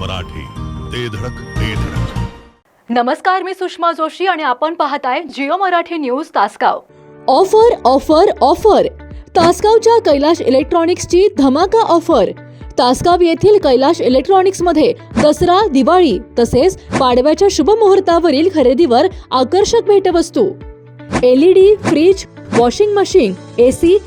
मराठी. ते धडक ते धडक. नमस्कार मी सुषमा जोशी आणि आपण पाहताय Jio Marathi news Tasgaon. Offer offer offer. तासगावच्या Kailash इलेक्ट्रॉनिक्सची धमाका ऑफर. तासगाव येथील कैलाश इलेक्ट्रॉनिक्समध्ये दसरा दिवाळी तसेच पाडव्याच्या शुभमुहूर्तावरील खरेदीवर आकर्षक भेटवस्तू. LED fridge washing machine AC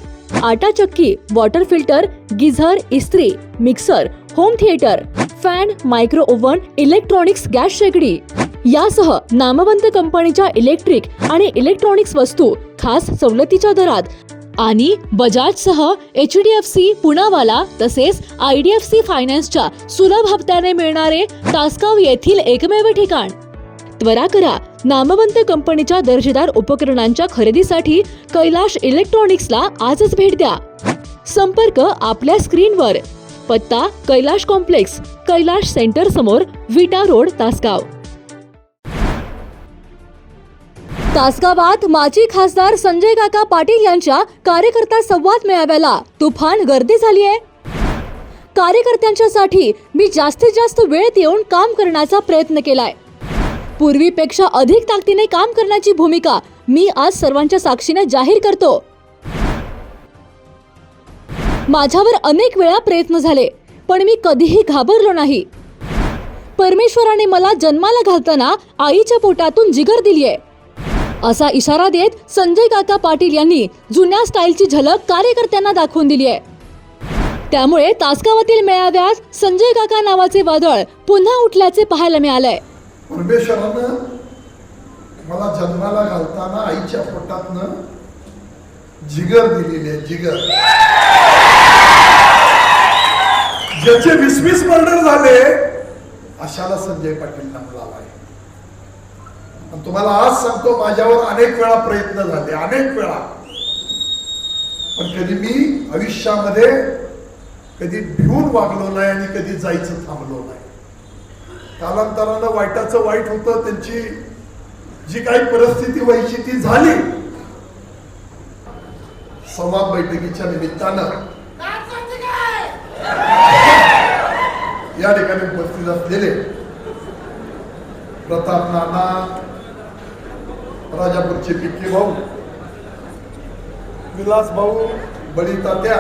आटा चक्की वॉटर फिल्टर गिझर इस्त्री mixer home theatre. Fan micro oven electronics gas शेगडी. यासह नामवंत कंपनीच्या इलेक्ट्रिक आणि इलेक्ट्रॉनिक्स वस्तू खास सवलतीच्या दरात. आणि बजाज सह H D F C Poonawalla तसेच आय डी एफ सी फायनान्सच्या सुलभ हप्त्याने मिळणारे तासगाव येथील एकमेव ठिकाण. त्वरा करा नामवंत कंपनीच्या दर्जेदार उपकरणांच्या खरेदीसाठी कैलाश इलेक्ट्रॉनिक्सला आजच भेट द्या. संपर्क आपल्या स्क्रीनवर. पत्ता कैलाश कॉम्प्लेक्स कैलाश सेंटर समोर विटा रोड तासगाव. तासगावात माजी खासदार संजय काका पाटील यांच्या कार्यकर्ता संवाद मेळाव्याला तुफान गर्दी झाली आहे. कार्यकर्त्यांच्यासाठी मी जास्तीत जास्त वेळेत येऊन काम करण्याचा प्रयत्न केलाय. पूर्वीपेक्षा अधिक ताकदीने काम करण्याची भूमिका मी आज सर्वांच्या साक्षीने जाहीर करतो. माझ्यावर अनेक वेळा प्रयत्न झाले पण मी कधीही घाबरलो नाही. परमेश्वराने मला जन्माला घालताना आईच्या पोटातून जिगर दिलीये. असा इशारा देत संजय काका पाटील यांनी जुन्या स्टाईलची झलक कार्यकर्त्यांना दाखवून दिली आहे त्यामुळे तासगावातील मेळाव्यात संजय काका नावाचे वादळ पुन्हा उठल्याचे पाहायला मिळालंय. परमेश्वरानं मला जन्माला घालताना आईच्या पोटातनं जिगर दिलेली आहे जिगर. ज्याचे वीस वीस मर्डर झाले. अशाला संजय पाटील नाम आहे आणि तुम्हाला आज सांगतो माझ्यावर अनेक वेळा प्रयत्न झाले अनेक वेळा. पण कधी मी आयुष्यामध्ये कधी भिवून वागलो नाही आणि कधी जायचं थांबलो नाही. कालांतरानं वाईटाचं वाईट होतं त्यांची जी काही परिस्थिती व्हायची ती झाली. संवाद बैठकीच्या निमित्तानं या ठिकाणी उपस्थित असलेले प्रताप नाना राजापूरचे पिक्के भाऊ विलास भाऊ बळी तात्या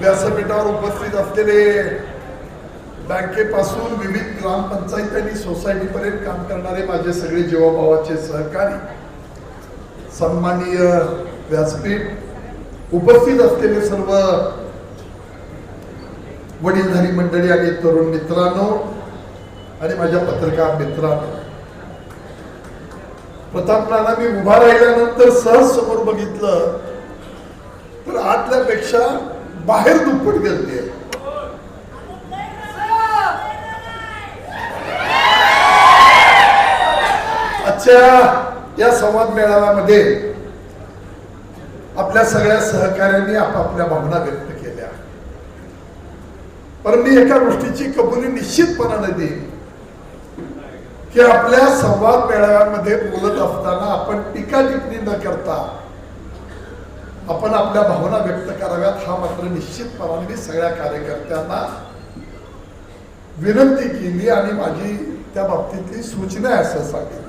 व्यासपीठावर उपस्थित असलेले बँकेपासून विविध ग्रामपंचायत आणि सोसायटीपर्यंत काम करणारे माझे सगळे जीवाभावाचे सहकारी सन्माननीय व्यासपीठ उपस्थित असलेले सर्व वडीलधारी मंडळी आणि तरुण मित्रांनो आणि माझ्या पत्रकार मित्रांनो. प्रतापनाना मी उभा राहिल्यानंतर सहज समोर बघितलं तर आतल्यापेक्षा बाहेर दुप्पट गर्दी आहे आजच्या या संवाद मेळाव्यामध्ये आपल्या सगळ्या सहकार्यांनी आपापल्या भावना व्यक्त केल्या. पण मी एका गोष्टीची कबुली निश्चितपणाने देईन. की आपल्या संवाद मेळाव्यामध्ये बोलत असताना आपण टीका टिप्पणी न करता आपण आपल्या भावना व्यक्त कराव्यात हा मात्र निश्चितपणाने मी सगळ्या कार्यकर्त्यांना विनंती केली आणि माझी त्या बाबतीतली सूचना असं सांगितलं.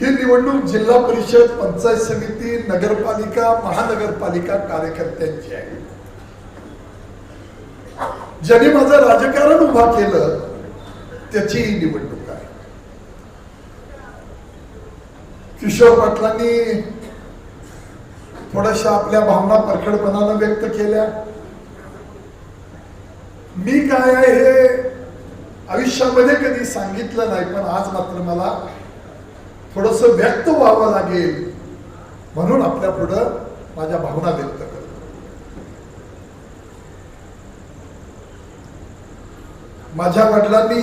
ही निवडणूक जिल्हा परिषद पंचायत समिती नगरपालिका महानगरपालिका कार्यकर्त्यांची आहे. ज्याने माझं राजकारण उभा केलं त्याची ही निवडणूक आहे. किशोर पाटलांनी थोड्याशा आपल्या भावना परखडपणानं व्यक्त केल्या. मी काय आहे हे आयुष्यामध्ये कधी सांगितलं नाही पण आज मात्र मला थोडस व्यक्त व्हावं लागेल म्हणून आपल्या पुढं माझ्या भावना व्यक्त कर माझ्या वडिलांनी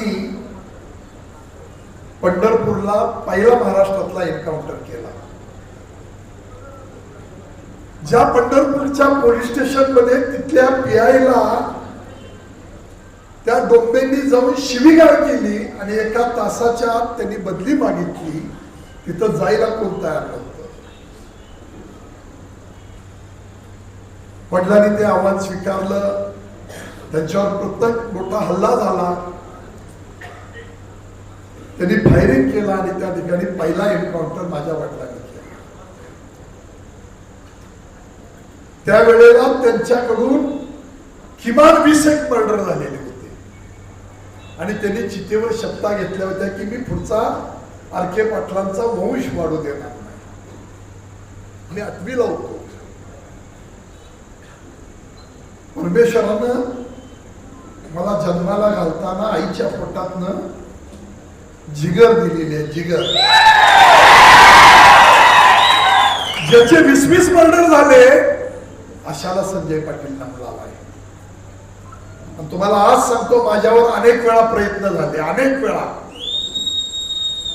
पंढरपूरला पहिला महाराष्ट्रातला एन्काउंटर केला. ज्या पंढरपूरच्या पोलीस स्टेशनमध्ये तिथल्या पीआयला त्या डोंबेंनी जाऊन शिवीगाळ केली आणि एका तासाच्या आत त्यांनी बदली मागितली तिथं जायला कोण तयार नव्हतं. वडिलांनी ते आव्हान स्वीकारलं. त्यांच्यावर प्रत्येक मोठा हल्ला झाला. त्यांनी फायरिंग केला आणि त्या ठिकाणी पहिला एन्काउंटर माझ्या वडिलांनी केला. त्यावेळेला त्यांच्याकडून किमान वीस एक मर्डर झालेले होते. आणि त्यांनी चितेवर शब्दा घेतल्या होत्या की मी पुढचा आर के पाटलांचा वंश वाढू देणार नाही. मी आठवीला होतो. परमेश्वरानं मला जन्माला घालताना आईच्या पोटातनं जिगर दिलेली आहे जिगर. ज्याचे वीस वीस मर्डर झाले अशाला संजय पाटील नाम आहे. तुम्हाला आज सांगतो माझ्यावर अनेक वेळा प्रयत्न झाले अनेक वेळा.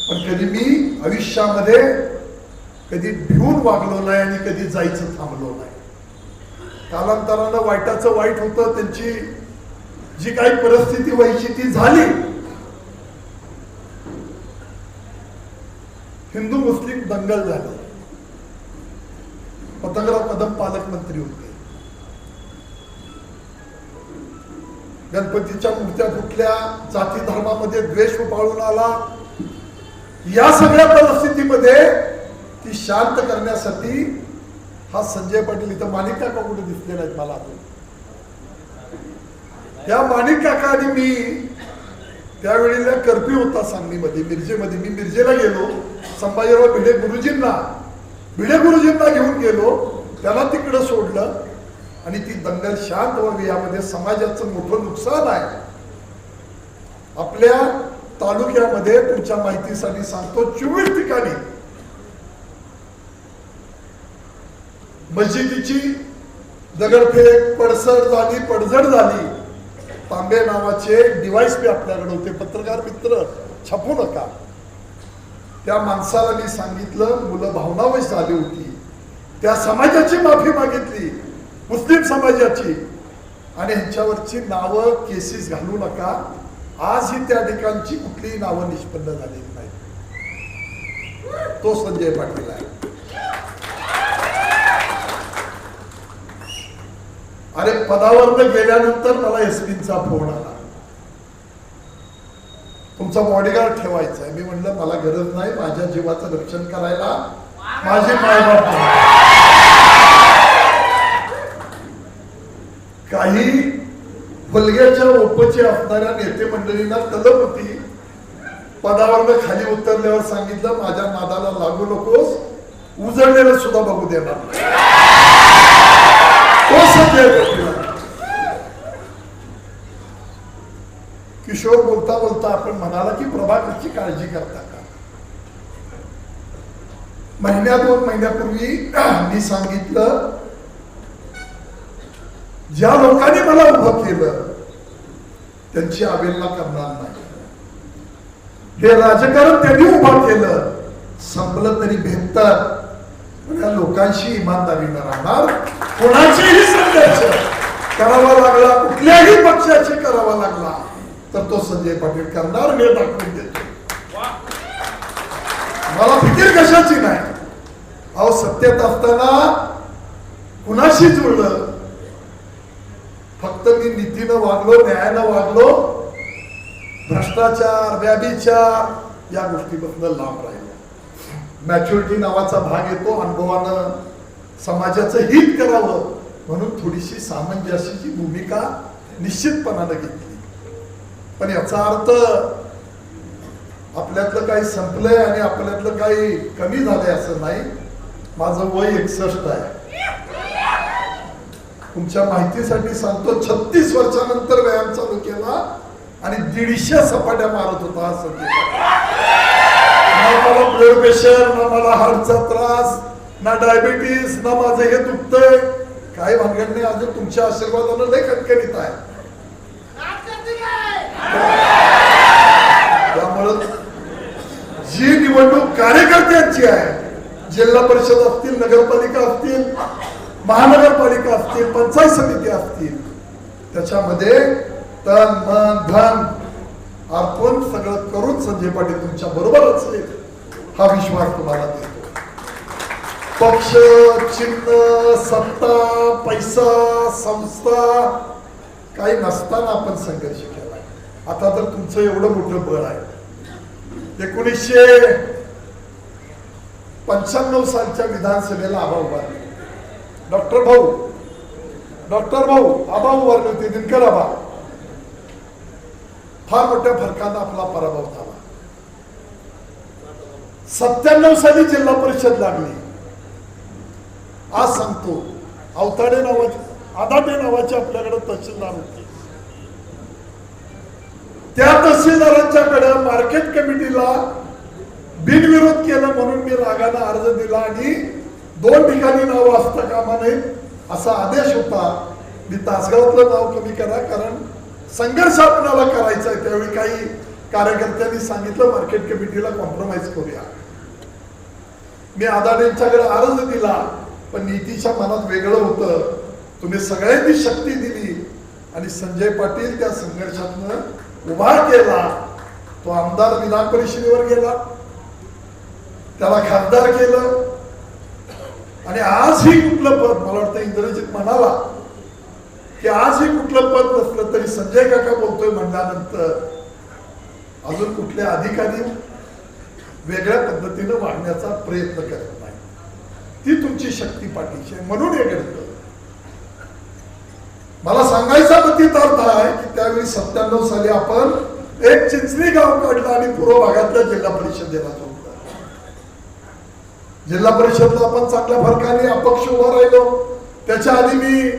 पण कधी मी आयुष्यामध्ये कधी भिवून वागलो नाही आणि कधी जायचं थांबलो नाही. कालांतरानं वाईटाचं वाईट होतं त्यांची जी काही परिस्थिती व्हायची ती झाली. हिंदू मुस्लिम दंगल झाली. पतंगराव कदम पालकमंत्री होते. गणपतीच्या मूर्त्या फुटल्या जाती धर्मामध्ये द्वेष उपाळून आला. या सगळ्या परिस्थितीमध्ये ती शांत करण्यासाठी हा संजय पाटील इथं मालिका का कुठे दिसलेला नाहीत मला या माणिक काका आणि मी त्यावेळेला कर्फ्यू होता सांगलीमध्ये मिरजेमध्ये. मी मिरजेला गेलो. संभाजीराव भिडे गुरुजींना भिडे गुरुजींना घेऊन गेलो. त्याला तिकडं सोडलं. आणि ती दंगल शांत व्हावी यामध्ये समाजाचं मोठं नुकसान आहे. आपल्या तालुक्यामध्ये तुमच्या माहितीसाठी सांगतो चोवीस ठिकाणी. मस्जिदीची दगडफेक पडसड झाली पडझड झाली. तांबे नावाचे डिव्हाइस बी आपल्याकडे होते. पत्रकार मित्र छापू नका. त्या माणसाला मी सांगितलं मुलं भावनावश झाली होती. त्या समाजाची माफी मागितली. मुस्लिम समाजाची. आणि ह्यांच्यावरची नावं केसेस घालू नका. आजही त्या ठिकाणची कुठलीही नावं निष्पन्न झालेली नाही तो संजय पाटील आहे. अरे पदावर गेल्यानंतर मला एसपीचा फोन आला. तुमचा बॉडीगार्ड ठेवायचा आहे. मी म्हणलं मला गरज नाही माझ्या जीवाचं रक्षण करायला. माझे मायबाप काही बलग्याच्या ओपचे असणाऱ्या नेते मंडळींना कलम होती पदावर खाली उतरल्यावर सांगितलं माझ्या नादाला लागू नकोस. उजळलेलं सुद्धा बघू देणार नाही. तो संजय पाटील आहे. किशोर बोलता बोलता आपण म्हणाला की प्रभाकरची काळजी करता का? महिन्या दोन महिन्यापूर्वी मी सांगितलं ज्या लोकांनी मला उभं केलं त्यांची अवेलना करणार नाही. हे राजकारण त्यांनी उभं केलं संपलं तरी भेटतात पण या लोकांशी इमानदारीनं राहणार कोणाचीही संघर्ष करावा लागला कुठल्याही पक्षाची करावा लागला तर तो संजय पाटील करणार हे दाखवून देतो. मला फिकीर कशाची नाही. अहो सत्तेत असताना कुणाशी जुळलं? फक्त मी नीतीनं वागलो न्यायानं वागलो भ्रष्टाचार व्याभिचार या गोष्टीपासून लांब राहिलो. मॅच्युरिटी नावाचा भाग येतो अनुभवानं समाजाचं हित करावं म्हणून थोडीशी सामंजस्याची भूमिका निश्चितपणानं घेतली. पण याचा अर्थ आपल्यातलं काही संपलंय आणि आपल्यातलं काही कमी झालंय असं नाही. माझं वय एकसष्ट आहे. तुमच्या माहितीसाठी सांगतो छत्तीस वर्षानंतर व्यायाम चालू केला आणि दीडशे सपाट्या मारत होता असं मला ब्लड प्रेशर ना मला हार्टचा त्रास ना डायबिटीस ना माझं हे दुखतंय. काही भानगड नाही अजून तुमच्या आशीर्वादानं लय कणकणीत आहे. त्यामुळं जी निवडणूक कार्यकर्त्यांची आहे जिल्हा परिषद असतील नगरपालिका असतील महानगरपालिका असतील पंचायत समिती असतील त्याच्यामध्ये तन मन धन आपण सगळं करून संजय पाटील तुमच्या बरोबर असेल हा विश्वास तुम्हाला देतो पक्ष चिन्ह सत्ता पैसा संस्था काही नसताना आपण संघर्ष केला. आता तर तुमचं एवढं मोठं बळ आहे. एकोणीसशे पंच्याण्णव सालच्या विधानसभेला आबा उभारले डॉक्टर भाऊ डॉक्टर भाऊ आबा उभारले होते दिनकर आबा फार मोठ्या फरकानं आपला पराभव झाला. सत्त्याण्णव साली जिल्हा परिषद लागली. आज सांगतो अवताडे नावाचे आदाटे नावाचे आपल्याकडे तहसीलदार होते. त्या तहसीलदारांच्याकडे मार्केट कमिटीला बिनविरोध केलं म्हणून मी रागानं अर्ज दिला आणि दोन ठिकाणी नाव असता कामा नये असा आदेश होता. मी तासगावातलं नाव कमी करा कारण संघर्ष आपल्याला करायचा आहे. त्यावेळी काही कार्यकर्त्यांनी सांगितलं मार्केट कमिटीला कॉम्प्रोमाइज करूया. मी अदानींच्याकडे अर्ज दिला पण नीतीच्या मनात वेगळं होतं. तुम्ही सगळ्यांनी शक्ती दिली आणि संजय पाटील त्या संघर्षातनं उभा केला. तो आमदार विधान परिषदेवर गेला. त्याला खासदार केलं. आणि आजही कुठलं पद मला वाटतं इंद्रजित म्हणाला की आजही कुठलं पद नसलं तरी संजय काका बोलतोय म्हणल्यानंतर अजून कुठल्या अधिकारी वेगळ्या पद्धतीनं वागण्याचा प्रयत्न करत नाही. ती तुमची शक्ती पाठीची आहे. म्हणून हे घडतं. मला सांगायचा मतीत अर्थ आहे की त्यावेळी सत्त्याण्णव साली आपण एक चिंचणी गाव काढलं आणि पूर्व भागातल्या जिल्हा परिषदेला जोडलं जिल्हा परिषदला आपण चांगल्या फरकाने अपक्ष उभा राहिलो. त्याच्या आधी मी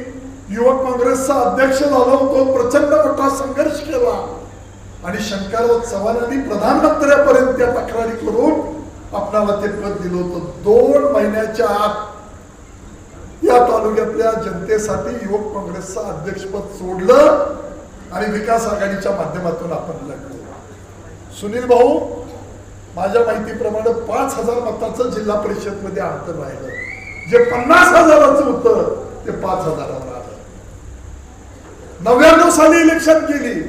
युवक काँग्रेसचा अध्यक्ष झालो होतो. प्रचंड मोठा संघर्ष केला. आणि शंकरराव चव्हाणांनी प्रधानमंत्र्यापर्यंत त्या तक्रारी करून आपणाला ते पद दिलं होतं. दोन महिन्याच्या आत या तालुक्यातल्या जनतेसाठी युवक काँग्रेसचं अध्यक्षपद सोडलं आणि विकास आघाडीच्या माध्यमातून आपण लढलो. सुनील भाऊ माझ्या माहितीप्रमाणे पाच हजार मताचं जिल्हा परिषदमध्ये अंतर राहिलं. जे पन्नास हजाराचं होतं ते पाच हजारावर आलं. नव्याण्णव साली इलेक्शन केली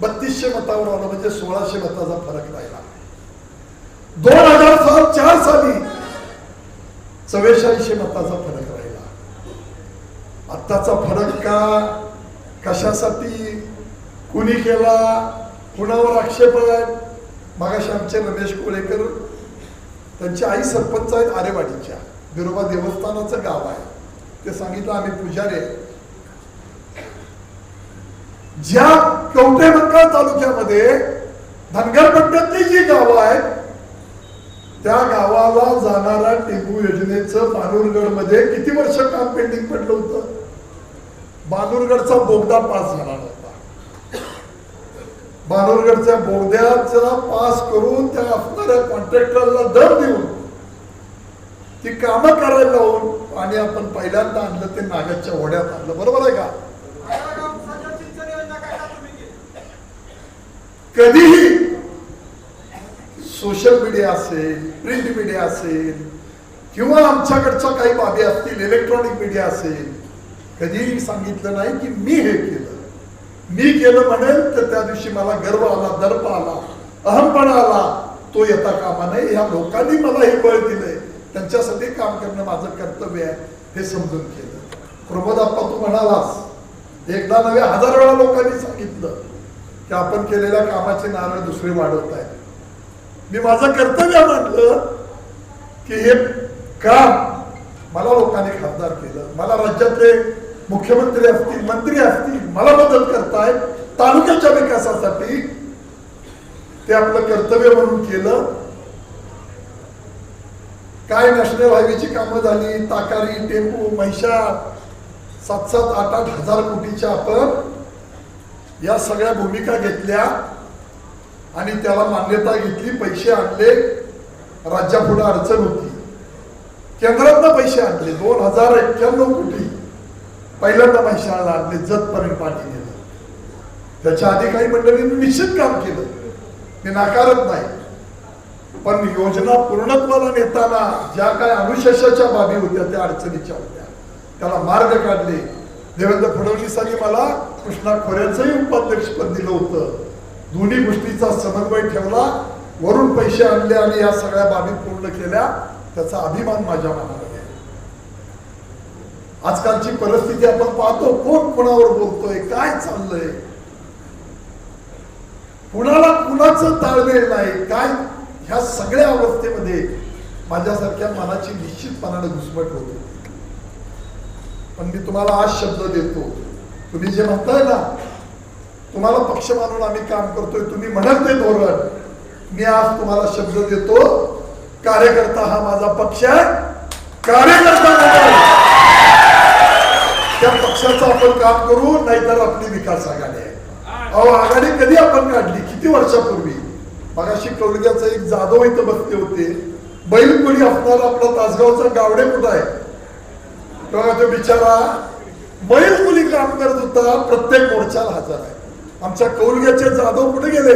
बत्तीसशे मतावर आलं म्हणजे सोळाशे मताचा फरक राहिला दोन हजार सात चार साली चव्वेचाळीसशे मताचा फरक राहिला. आत्ताचा फरक का? कशासाठी? कुणी केला? कुणावर आक्षेप आहेत मागाशी आमचे रमेश कोळेकर त्यांची आई सरपंच आहेत आरेवाडीच्या. बिरोबा देवस्थानाचं गाव आहे. ते सांगितलं आम्ही पुजारी आहे. ज्या कवठे मंगळ तालुक्यामध्ये धनगर पट्ट्यातली जी गावं आहेत त्या गावाला जाणारा टेंबू योजनेचं बानूरगडमध्ये किती वर्ष काम पेंडिंग पडलं होतं? बानूरगडचा बोगदा पास झाला नव्हता. बानूरगडच्या बोगद्याचा पास करून त्या असणाऱ्या कॉन्ट्रॅक्टरला दर देऊन ती कामं करायला लावून आणि आपण पहिल्यांदा आणलं ते नागाच्या ओढ्यात आणलं. बरोबर आहे का? कधीही सोशल मीडिया असेल प्रिंट मीडिया असेल किंवा आमच्याकडच्या काही बाबी असतील इलेक्ट्रॉनिक मीडिया असेल कधीही सांगितलं नाही की मी हे केलं. मी केलं म्हणेल तर त्या दिवशी मला गर्व आला दर्प आला अहमपणा आला तो येता कामा नये. ह्या लोकांनी मला हे बळ दिलंय. त्यांच्यासाठी काम करणं माझं कर्तव्य आहे हे समजून केलं. प्रमोद आप्पा तू म्हणालास एकदा नव्हे हजार वेळा लोकांनी सांगितलं. की आपण केलेल्या कामाचे नारळ दुसरे वाढवत आहेत मी माझं कर्तव्य म्हटलं की हे काम मला लोकांनी खासदार केलं. मला राज्यातले मुख्यमंत्री असतील मंत्री असतील मला मदत करतायत तालुक्याच्या विकासासाठी ते आपलं कर्तव्य म्हणून केलं. काय नॅशनल हायवेची कामं झाली ताकारी टेम्पो महिषा सात सात आठ आठ हजार कोटीच्या आपण या सगळ्या भूमिका घेतल्या आणि त्याला मान्यता घेतली पैसे आणले. राज्यापुढे अडचण होती. केंद्रातनं पैसे आणले. दोन हजार एक्क्याण्णव कोटी पहिल्यांदा म्हैशाळला आणले. जतपर्यंत पाणी गेलं त्याच्या आधी काही मंडळींनी निश्चित काम केलं. मी नाकारत नाही. पण योजना पूर्णत्वाला नेताना ज्या काय अनुशेषाच्या बाबी होत्या त्या अडचणीच्या होत्या. त्याला मार्ग काढले. देवेंद्र फडणवीसांनी मला कृष्णा खोऱ्याचंही उपाध्यक्षपद दिलं होतं. दोन्ही गोष्टीचा समन्वय ठेवला वरून पैसे आणले आणि या सगळ्या बाबी पूर्ण केल्या त्याचा अभिमान माझ्या मनामध्ये आजकालची परिस्थिती आपण पाहतो कोण कोणावर बोलतोय काय चाललंय? कुणाला कुणाचं ताळमेळ नाही काय ह्या सगळ्या अवस्थेमध्ये माझ्यासारख्या मनाची निश्चितपणाने घुसमट होते. पण मी तुम्हाला आज शब्द देतो. तुम्ही जे म्हणताय ना तुम्हाला पक्ष मानून आम्ही काम करतोय तुम्ही म्हणत ते धोरण. मी आज तुम्हाला शब्द देतो कार्यकर्ता हा माझा पक्ष आहे. कार्यकर्ता त्या पक्षाचं आपण काम करू नाहीतर आपली विकास आघाडी आहे. अहो आघाडी कधी आपण काढली? किती वर्षापूर्वी? मगाशी कौलग्याचं एक जाधव इथं बसले होते. बैल कोणी असणार आपला तासगावचा गावडे कुठं आहे? तेव्हा तो बिचारा बैल मुली काम करत होता प्रत्येक मोर्चाला हजर आहे. आमच्या कौलग्याचे जाधव कुठे गेले.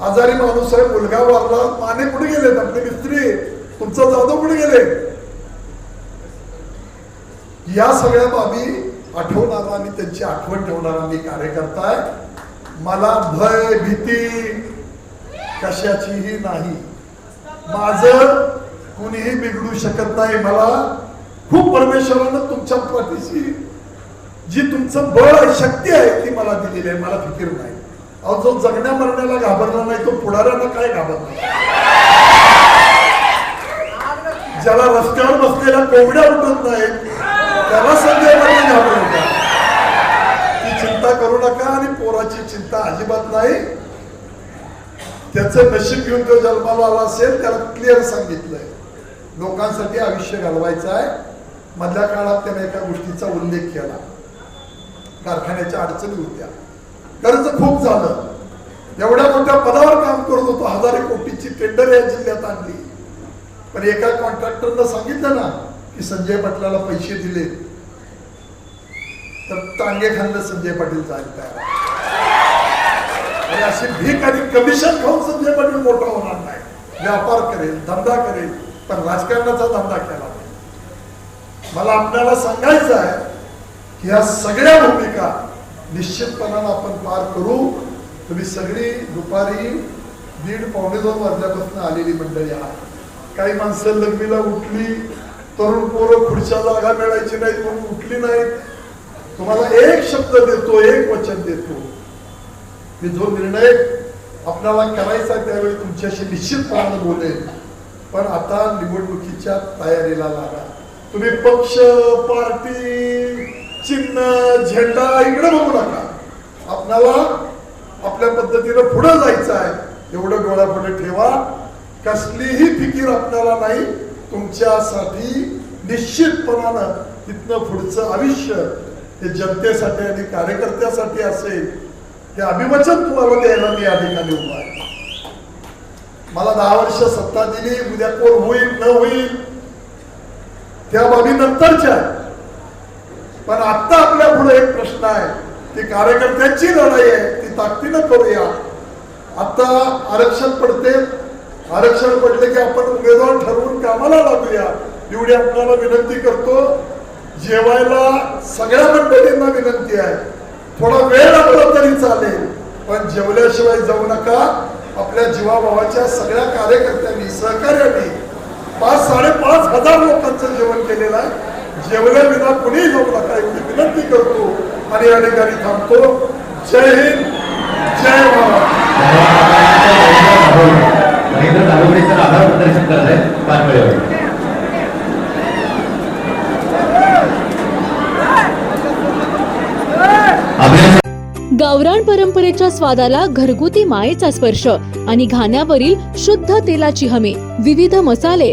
आजारी माणूस आहे मुलगा वारला माने कुठे गेले आपले मिस्त्री. तुमचा जाधव कुठे गेले. या सगळ्या बाबी आठवणारा आणि त्यांची आठवण ठेवणारा मी कार्यकर्ता आहे मला भय भीती कशाचीही नाही. माझं कुणीही बिघडू शकत नाही. मला खूप परमेश्वरानं तुमच्या पाठीशी जी तुमचं बळ आहे शक्ती आहे ती मला दिलेली आहे मला फिकीर नाही. अहो जो जगण्या मरण्याला घाबरला नाही तो पुढाऱ्यांना काय घाबरला? ज्याला रस्त्यावर बसलेल्या कोंबड्या उठत नाहीत त्याला संध्याकाळी गांधी ती चिंता करू नका आणि पोराची चिंता अजिबात नाही. त्याचं नशीब घेऊन तो जन्माला आला असेल त्याला क्लिअर सांगितलंय. लोकांसाठी आयुष्य घालवायचं आहे. मधल्या काळात त्याने एका गोष्टीचा उल्लेख केला. कारखान्याच्या अडचणी होत्या. कर्ज खूप झालं. एवढ्या मोठ्या पदावर काम करत होतो हजारो कोटीची टेंडर या जिल्ह्यात आणली. पण एका कॉन्ट्रॅक्टरनं सांगितलं ना की संजय पाटलाला पैसे दिले. तर टांगे खाल्लं संजय पाटील जायला आणि अशी भीक आणि कमिशन खाऊन संजय पाटील मोठा होणार नाही. व्यापार करेल धंदा करेल पण राजकारणाचा धंदा केला. मला आपल्याला सांगायचं आहे की ह्या सगळ्या भूमिका निश्चितपणानं आपण पार करू. तुम्ही सगळी दुपारी दीड पावणे दोन वाजल्यापासून आलेली मंडळी आहात. काही माणसं लग्नीला उठली तरुण पोरं खुर्च्या जागा मिळायची नाही म्हणून उठली नाहीत. तुम्हाला एक शब्द देतो एक वचन देतो. मी जो निर्णय आपल्याला करायचा त्यावेळी तुमच्याशी निश्चितपणानं बोलेल पण आता निवडणुकीच्या तयारीला लागा. तुम्ही पक्ष पार्टी चिन्ह झेंडा इकडे बघू नका. आपल्याला आपल्या पद्धतीनं पुढे जायचं आहे. एवढं डोळ्यापुढे ठेवा. कसलीही फिकीर आपल्याला नाही. तुमच्यासाठी निश्चितपणानं तिथनं पुढचं आयुष्य हे जनतेसाठी आणि कार्यकर्त्यासाठी असेल हे अभिवचन तुम्हाला द्यायला मी या ठिकाणी उभा आहे. मला दहा वर्ष सत्ता दिली. उद्या कोण होईल न होईल त्या बाबी नंतरच्या पण आता आपल्या पुढे एक प्रश्न आहे. ती कार्यकर्त्यांची लढाई आहे ती ताकदीनं करूया. आता आरक्षण पडते. आरक्षण पडले की आपण उमेदवार ठरवून कामाला लागूया. एवढी आपल्याला विनंती करतो. जेवायला सगळ्या मंडळींना विनंती आहे. थोडा वेळ लागला तरी चालेल. पण जेवल्याशिवाय जाऊ नका. आपल्या जीवाभावाच्या सगळ्या कार्यकर्त्यांनी सहकार्यांनी पाच साडे हजार लोकांचं जेवण केलेलं आहे. जेवल्या विना कुणीही जाऊ नका एवढी विनंती करतो आणि या ठिकाणी थांबतो. जय हिंद जय महाराष्ट्र. गावरान परंपरेच्या स्वादाला घरगुती मायेचा स्पर्श आणि घाण्यावरील शुद्ध तेलाची हमी विविध मसाले.